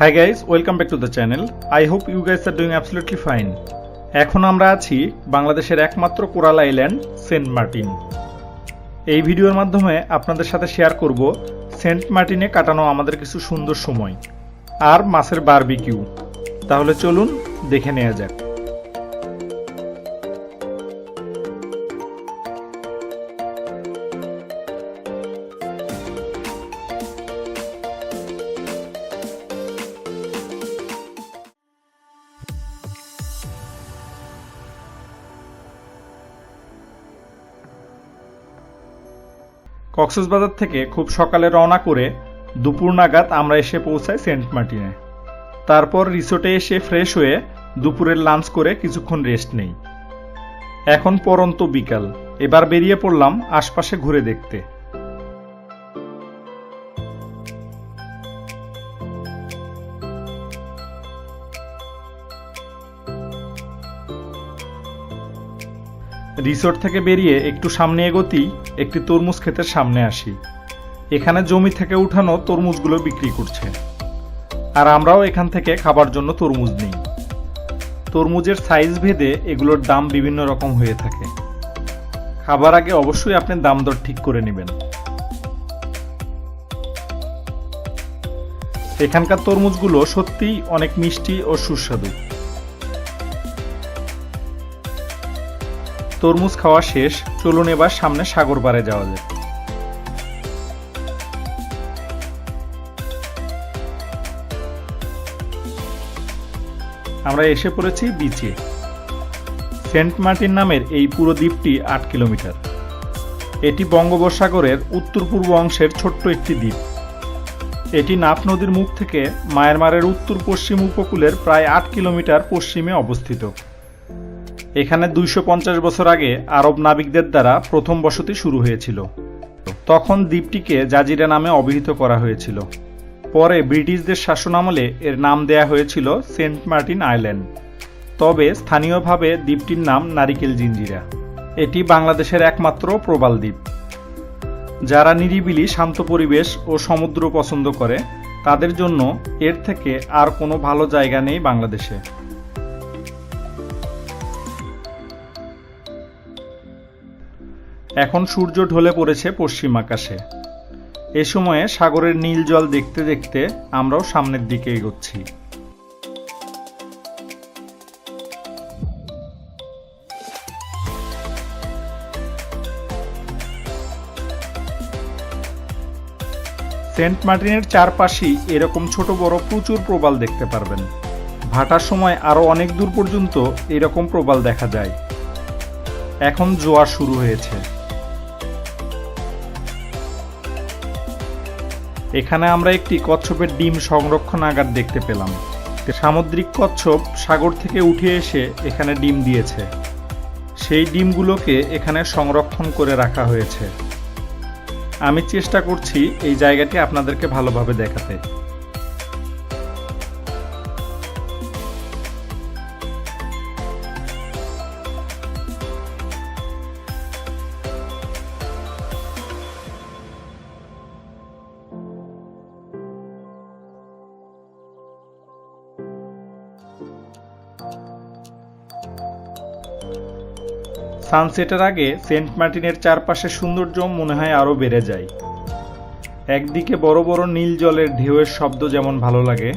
Hi guys welcome back to the channel I hope you guys are doing absolutely fine এখন আমরা আছি বাংলাদেশের একমাত্র কোরাল আইল্যান্ড, সেন্ট মার্টিন। এই ভিডিওর মাধ্যমে আপনাদের সাথে শেয়ার করব সেন্ট মার্টিনে কাটানো আমাদের কিছু সুন্দর সময় আর মাছের বারবিকিউ তাহলে চলুন দেখে নেওয়া যাক। কক্সবাজার থেকে খুব সকালে রওনা করে দুপুর নাগাদ আমরা এসে পৌঁছাই সেন্ট মার্টিনে। তারপর রিসোর্টে এসে ফ্রেশ হয়ে দুপুরের লাঞ্চ করে কিছুক্ষণ রেস্ট নেই। এখন পরন্ত বিকাল। এবার বেরিয়ে পড়লাম আশপাশে ঘুরে দেখতে। রিসোর্ট থেকে বেরিয়ে একটু সামনে এগোতেই একটি তরমুজ ক্ষেতের সামনে আসি। এখানে জমি থেকে উঠানো তরমুজগুলো বিক্রি করছে। আর আমরাও এখান থেকে খাবার জন্য তরমুজ নিই। তরমুজের সাইজ ভেদে এগুলোর দাম বিভিন্ন রকম হয়ে থাকে। খাবার আগে অবশ্যই আপনি দাম দর ঠিক করে নেবেন। এখানকার তরমুজগুলো সত্যিই অনেক মিষ্টি ও সুস্বাদু। তরমুজ খাওয়া শেষ, চলুন এবার সামনে সাগর পাড়ে যাওয়া যায় আমরা এসে পড়েছি বিচে। সেন্ট মার্টিন নামের এই পুরো দ্বীপটি আট কিলোমিটার। এটি বঙ্গোপসাগরের উত্তর পূর্ব অংশের ছোট্ট একটি দ্বীপ। এটি নাফ নদীর মুখ থেকে মায়ানমারের উত্তর পশ্চিম উপকূলের প্রায় আট কিলোমিটার পশ্চিমে অবস্থিত। এখানে দুইশো পঞ্চাশ বছর আগে আরব নাবিকদের দ্বারা প্রথম বসতি শুরু হয়েছিল। তখন দ্বীপটিকে জাজিরা নামে অভিহিত করা হয়েছিল। পরে ব্রিটিশদের শাসনামলে এর নাম দেয়া হয়েছিল সেন্ট মার্টিন আইল্যান্ড। তবে স্থানীয়ভাবে দ্বীপটির নাম নারিকেল জিঞ্জিরা। এটি বাংলাদেশের একমাত্র প্রবাল দ্বীপ। যারা নিরিবিলি, শান্ত পরিবেশ ও সমুদ্র পছন্দ করে, তাদের জন্য এর থেকে আর কোনো ভালো জায়গা নেই বাংলাদেশে। এখন সূর্য ঢলে পড়েছে পশ্চিম আকাশে। এ সময়ে সাগরের নীল জল দেখতে দেখতে আমরাও সামনের দিকে এগোচ্ছি। সেন্ট মার্টিনের চারপাশেই এরকম ছোট বড় প্রচুর প্রবাল দেখতে পারবেন। ভাটার সময় আরও অনেক দূর পর্যন্ত এরকম প্রবাল দেখা যায়। এখন জোয়ার শুরু হয়েছে। এখানে আমরা একটি কচ্ছপের ডিম সংরক্ষণাগার দেখতে পেলাম। সামুদ্রিক কচ্ছপ সাগর থেকে উঠে এসে এখানে ডিম দিয়েছে। সেই ডিমগুলোকে এখানে সংরক্ষণ করে রাখা হয়েছে। আমি চেষ্টা করছি এই জায়গাটি আপনাদেরকে ভালোভাবে দেখাতে। সানসেটের আগে সেন্ট মার্টিনের চারপাশের সৌন্দর্য মনে হয় আরও বেড়ে যায়। একদিকে বড় বড় নীল জলের ঢেউয়ের শব্দ যেমন ভালো লাগে,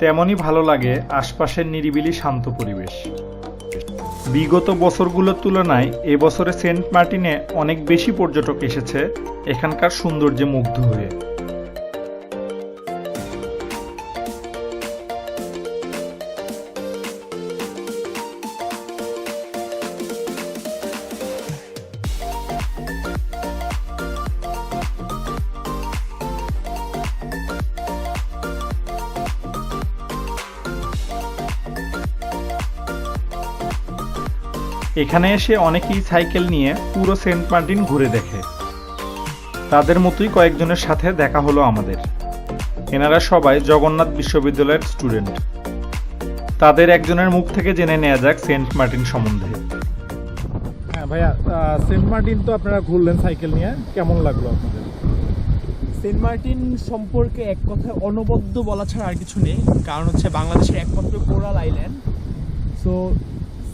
তেমনই ভালো লাগে আশপাশের নিরিবিলি শান্ত পরিবেশ। বিগত বছরগুলোর তুলনায় এবছরে সেন্ট মার্টিনে অনেক বেশি পর্যটক এসেছে, এখানকার সৌন্দর্যে মুগ্ধ হয়ে। এখানে এসে অনেকেই সাইকেল নিয়ে পুরো সেন্ট মার্টিন ঘুরে দেখে। তাদের মতোই কয়েকজনের সাথে দেখা হলো আমাদের। এনারা সবাই জগন্নাথ বিশ্ববিদ্যালয়ের স্টুডেন্ট। তাদের একজনের মুখ থেকে জেনে নেওয়া যাক সেন্ট মার্টিন সম্বন্ধে। হ্যাঁ ভাইয়া সেন্ট মার্টিন তো আপনারা ঘুরলেন সাইকেল নিয়ে। কেমন লাগল আপনাদের? সেন্ট মার্টিন সম্পর্কে এক কথায় অনবদ্য বলা ছাড়া আর কিছু নেই। কারণ হচ্ছে বাংলাদেশের একমাত্র coral island. So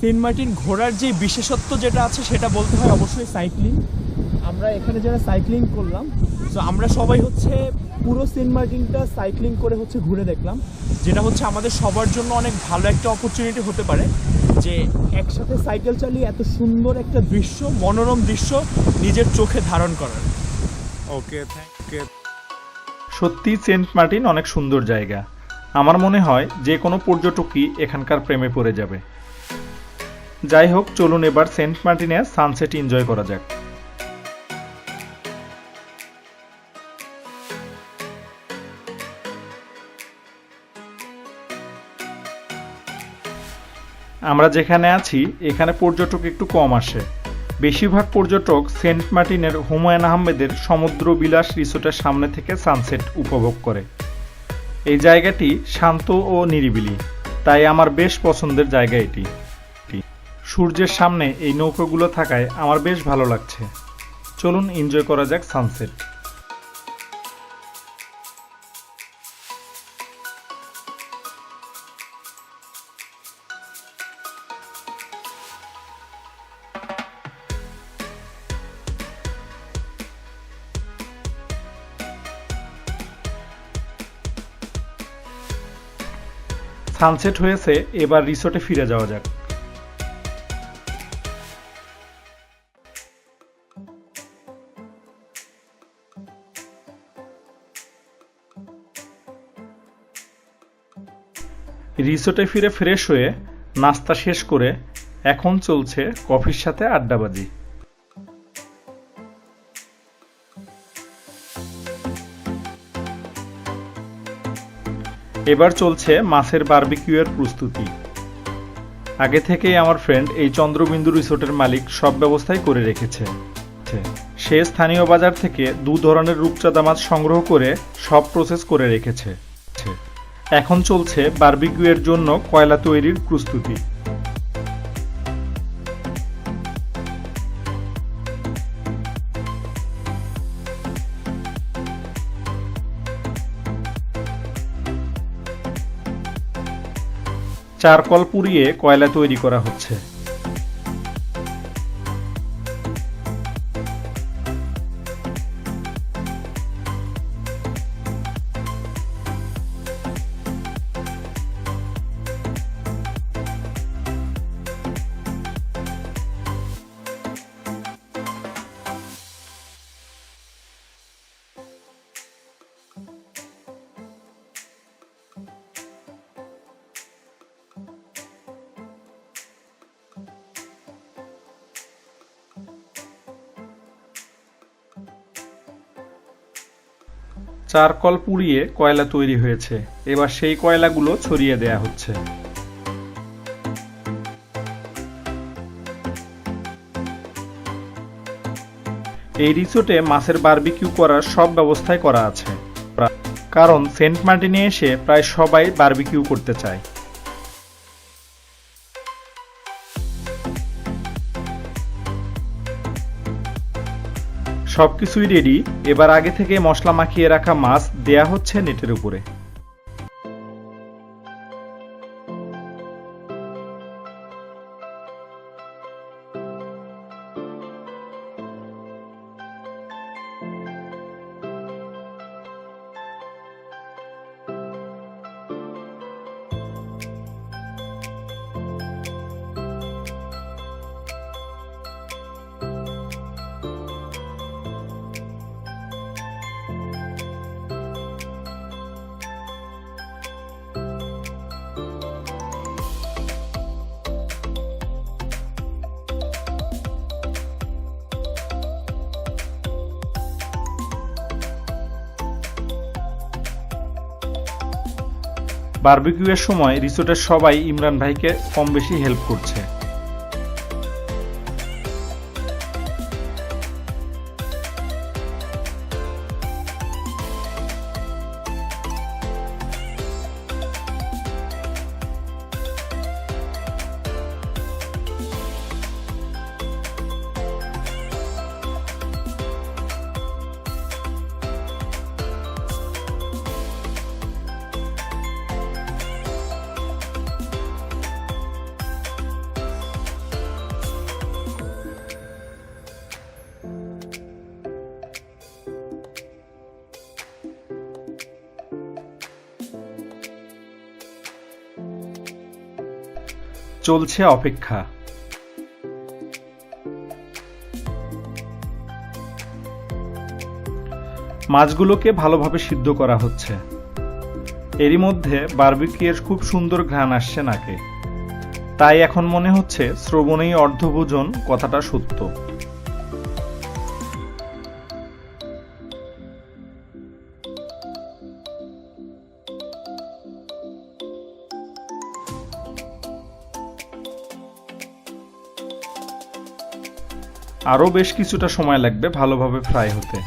Saint Martin ঘোরার যে বিশেষত্ব যেটা আছে সেটা বলতে হয় অবশ্যই সাইক্লিং। আমরা এখানে যারা সাইক্লিং করলাম তো আমরা সবাই হচ্ছে পুরো সেন্ট মার্টিনটা সাইক্লিং করে হচ্ছে ঘুরে দেখলাম, যেটা হচ্ছে আমাদের সবার জন্য অনেক ভালো একটা অপরচুনিটি হতে পারে যে একসাথে সাইকেল চালিয়ে এত সুন্দর একটা দৃশ্য, মনোরম দৃশ্য নিজের চোখে ধারণ করার। ওকে থ্যাংক ইউ সত্যি সেন্ট মার্টিন অনেক সুন্দর জায়গা। আমার মনে হয় যে কোনো পর্যটকই এখানকার প্রেমে পড়ে যাবে। যাই হোক চলুন এবার সেন্ট মার্টিনে সানসেট এনজয় করা যাক। আমরা যেখানে আছি, এখানে পর্যটক একটু কম আসে। বেশিরভাগ পর্যটক সেন্ট মার্টিনের হুমায়ুন আহমেদের সমুদ্র বিলাস রিসোর্টের সামনে থেকে সানসেট উপভোগ করে। এই জায়গাটি শান্ত ও নিরিবিলি, তাই আমার বেশ পছন্দের জায়গা এটি। সূর্যের সামনে এই নৌকাগুলো থাকায় আমার বেশ ভালো লাগছে। চলুন এনজয় করা যাক সানসেট সানসেট হয়েছে, এবার রিসোর্টে ফিরে যাওয়া যাক। রিসোর্টে ফিরে ফ্রেশ হয়ে নাস্তা শেষ করে এখন চলছে কফির সাথে আড্ডাবাজি। এবার চলছে মাছের বারবিকিউয়ের প্রস্তুতি। আগে থেকেই আমার ফ্রেন্ড এই চন্দ্রবিন্দু রিসোর্টের মালিক সব ব্যবস্থাই করে রেখেছে। সে স্থানীয় বাজার থেকে দু ধরনের রূপচাঁদা মাছ সংগ্রহ করে সব প্রসেস করে রেখেছে। এখন চলছে বার্বিকিউয়ের জন্য কয়লা তৈরির প্রস্তুতি। চারকল পুড়িয়ে কয়লা তৈরি করা হচ্ছে। চারকল পুড়িয়ে কয়লা তৈরি হয়েছে। এবার সেই কয়লাগুলো ছড়িয়ে দেয়া হচ্ছে। এই রিসোর্টে মাছের বার্বিকিউ করার সব ব্যবস্থাই করা আছে। কারণ সেন্ট মার্টিনে এসে প্রায় সবাই বার্বিকিউ করতে চায়। সবকিছুই রেডি এবার আগে থেকে মশলা মাখিয়ে রাখা মাছ দেয়া হচ্ছে নেটের উপরে। বারবিকিউয়ের সময় রিসোর্টের সবাই ইমরান ভাইকে কম বেশি হেল্প করছে। চলছে অপেক্ষা। মাছগুলোকে ভালোভাবে সিদ্ধ করা হচ্ছে। এরই মধ্যে বার্বিকিয়ের খুব সুন্দর ঘ্রাণ আসছে নাকে। তাই এখন মনে হচ্ছে শ্রবণেই অর্ধভোজন কথাটা সত্য। আরও বেশ কিছুটা সময় লাগবে ভালোভাবে ফ্রাই হতে।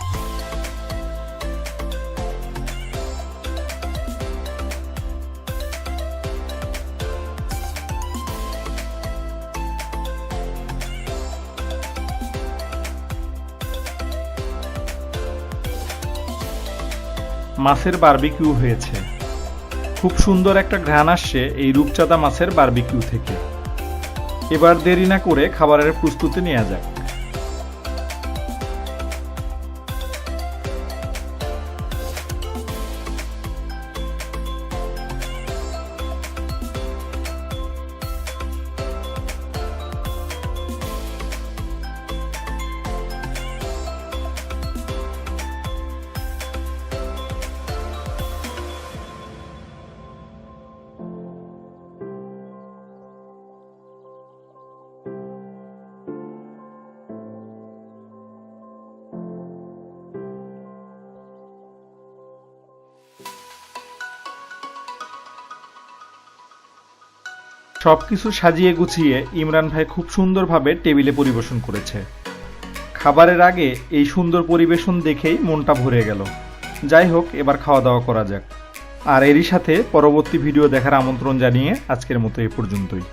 মাছের বারবিকিউ হয়েছে। খুব সুন্দর একটা ঘ্রাণ আসছে এই রূপচাঁদা মাছের বার্বিকিউ থেকে। এবার দেরি না করে খাবারের প্রস্তুতি নেওয়া যাক। সবকিছু সাজিয়ে গুছিয়ে ইমরান ভাই খুব সুন্দরভাবে টেবিলে পরিবেশন করেছে। খাবারের আগে এই সুন্দর পরিবেশন দেখেই মনটা ভরে গেল। যাই হোক, এবার খাওয়া দাওয়া করা যাক। আর এরই সাথে পরবর্তী ভিডিও দেখার আমন্ত্রণ জানিয়ে আজকের মতো এ পর্যন্তই।